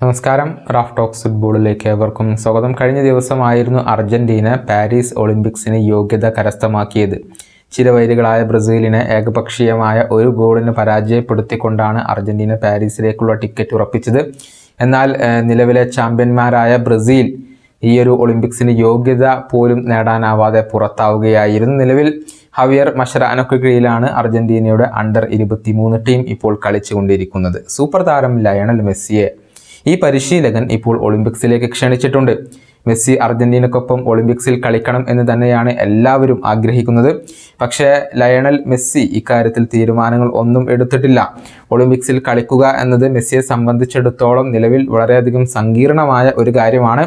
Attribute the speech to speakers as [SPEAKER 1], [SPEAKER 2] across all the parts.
[SPEAKER 1] നമസ്കാരം. Raf talks ഫുട്ബോളിലേക്ക് ഏവർക്കും സ്വാഗതം. കഴിഞ്ഞ ദിവസമായിരുന്നു അർജന്റീന പാരീസ് ഒളിമ്പിക്സിന് യോഗ്യത കരസ്ഥമാക്കിയത്. ചിരവൈരികളായ ബ്രസീലിനെ ഏകപക്ഷീയമായ ഒരു ഗോളിന് പരാജയപ്പെടുത്തിക്കൊണ്ടാണ് അർജന്റീന പാരീസിലേക്കുള്ള ടിക്കറ്റ് ഉറപ്പിച്ചത്. എന്നാൽ നിലവിലെ ചാമ്പ്യന്മാരായ ബ്രസീൽ ഈ ഒരു ഒളിമ്പിക്സിന് യോഗ്യത പോലും നേടാനാവാതെ പുറത്താവുകയായിരുന്നു. നിലവിൽ ഹവിയർ മഷറാനൊക്കെ കീഴിലാണ് അർജന്റീനയുടെ അണ്ടർ ഇരുപത്തിമൂന്ന് ടീം ഇപ്പോൾ കളിച്ചുകൊണ്ടിരിക്കുന്നത്. സൂപ്പർ താരം ലയണൽ മെസ്സിയെ ഈ പരിശീലകൻ ഇപ്പോൾ ഒളിമ്പിക്സിലേക്ക് ക്ഷണിച്ചിട്ടുണ്ട്. മെസ്സി അർജന്റീനക്കൊപ്പം ഒളിമ്പിക്സിൽ കളിക്കണം എന്ന് തന്നെയാണ് എല്ലാവരും ആഗ്രഹിക്കുന്നത്. പക്ഷേ ലയണൽ മെസ്സി ഇക്കാര്യത്തിൽ തീരുമാനങ്ങൾ ഒന്നും എടുത്തിട്ടില്ല. ഒളിമ്പിക്സിൽ കളിക്കുക എന്നത് മെസ്സിയെ സംബന്ധിച്ചിടത്തോളം നിലവിൽ വളരെയധികം സങ്കീർണമായ ഒരു കാര്യമാണ്.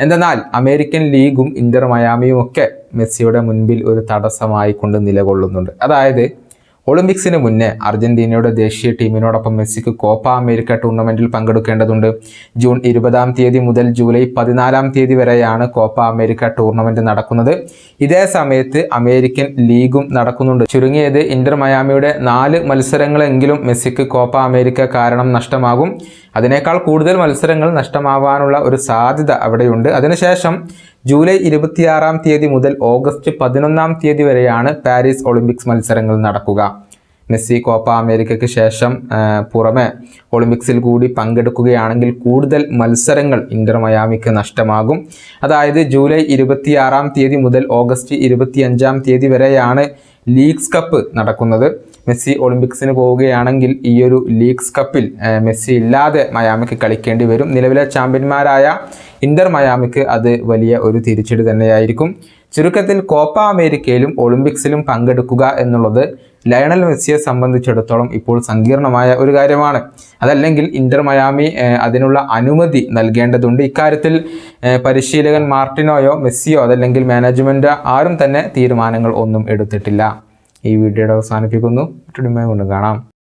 [SPEAKER 1] എന്തെന്നാൽ അമേരിക്കൻ ലീഗും ഇന്റർ മയാമിയും ഒക്കെ മെസ്സിയുടെ മുൻപിൽ ഒരു തടസ്സമായി കൊണ്ട് നിലകൊള്ളുന്നുണ്ട്. അതായത് ഒളിമ്പിക്സിന് മുന്നേ അർജന്റീനയുടെ ദേശീയ ടീമിനോടൊപ്പം മെസ്സിക്ക് കോപ്പ അമേരിക്ക ടൂർണമെന്റിൽ പങ്കെടുക്കേണ്ടതുണ്ട്. ജൂൺ ഇരുപതാം തീയതി മുതൽ ജൂലൈ പതിനാലാം തീയതി വരെയാണ് കോപ്പ അമേരിക്ക ടൂർണമെന്റ് നടക്കുന്നത്. ഇതേ സമയത്ത് അമേരിക്കൻ ലീഗും നടക്കുന്നുണ്ട്. ചുരുങ്ങിയത് ഇന്റർ മയാമിയുടെ നാല് മത്സരങ്ങളെങ്കിലും മെസ്സിക്ക് കോപ്പ അമേരിക്ക കാരണം നഷ്ടമാകും. അതിനേക്കാൾ കൂടുതൽ മത്സരങ്ങൾ നഷ്ടമാവാനുള്ള ഒരു സാധ്യത അവിടെയുണ്ട്. അതിനുശേഷം ജൂലൈ ഇരുപത്തിയാറാം തീയതി മുതൽ ഓഗസ്റ്റ് പതിനൊന്നാം തീയതി വരെയാണ് പാരീസ് ഒളിമ്പിക്സ് മത്സരങ്ങൾ നടക്കുക. മെസ്സി കോപ്പ അമേരിക്കയ്ക്ക് ശേഷം പുറമെ ഒളിമ്പിക്സിൽ കൂടി പങ്കെടുക്കുകയാണെങ്കിൽ കൂടുതൽ മത്സരങ്ങൾ ഇന്റർ മയാമിക്ക് നഷ്ടമാകും. അതായത് ജൂലൈ ഇരുപത്തിയാറാം തീയതി മുതൽ ഓഗസ്റ്റ് ഇരുപത്തിയഞ്ചാം തീയതി വരെയാണ് ലീഗ്സ് കപ്പ് നടക്കുന്നത്. മെസ്സി ഒളിമ്പിക്സിന് പോവുകയാണെങ്കിൽ ഈ ഒരു ലീഗ്സ് കപ്പിൽ മെസ്സി ഇല്ലാതെ മയാമിക്ക് കളിക്കേണ്ടി വരും. നിലവിലെ ചാമ്പ്യന്മാരായ ഇന്റർ മയാമിക്ക് അത് വലിയ ഒരു തിരിച്ചടി തന്നെയായിരിക്കും. ചുരുക്കത്തിൽ കോപ്പ അമേരിക്കയിലും ഒളിമ്പിക്സിലും പങ്കെടുക്കുക എന്നുള്ളത് ലയണൽ മെസ്സിയെ സംബന്ധിച്ചിടത്തോളം ഇപ്പോൾ സങ്കീർണമായ ഒരു കാര്യമാണ്. അതല്ലെങ്കിൽ ഇന്റർ മയാമി അതിനുള്ള അനുമതി നൽകേണ്ടതുണ്ട്. ഇക്കാര്യത്തിൽ പരിശീലകൻ മാർട്ടിനോയോ മെസ്സിയോ അതല്ലെങ്കിൽ മാനേജ്മെന്റ് ആരും തന്നെ തീരുമാനങ്ങൾ ഒന്നും എടുത്തിട്ടില്ല. ഈ വീഡിയോയുടെ അവസാനിപ്പിക്കുന്നു. മറ്റൊരു കാണാം.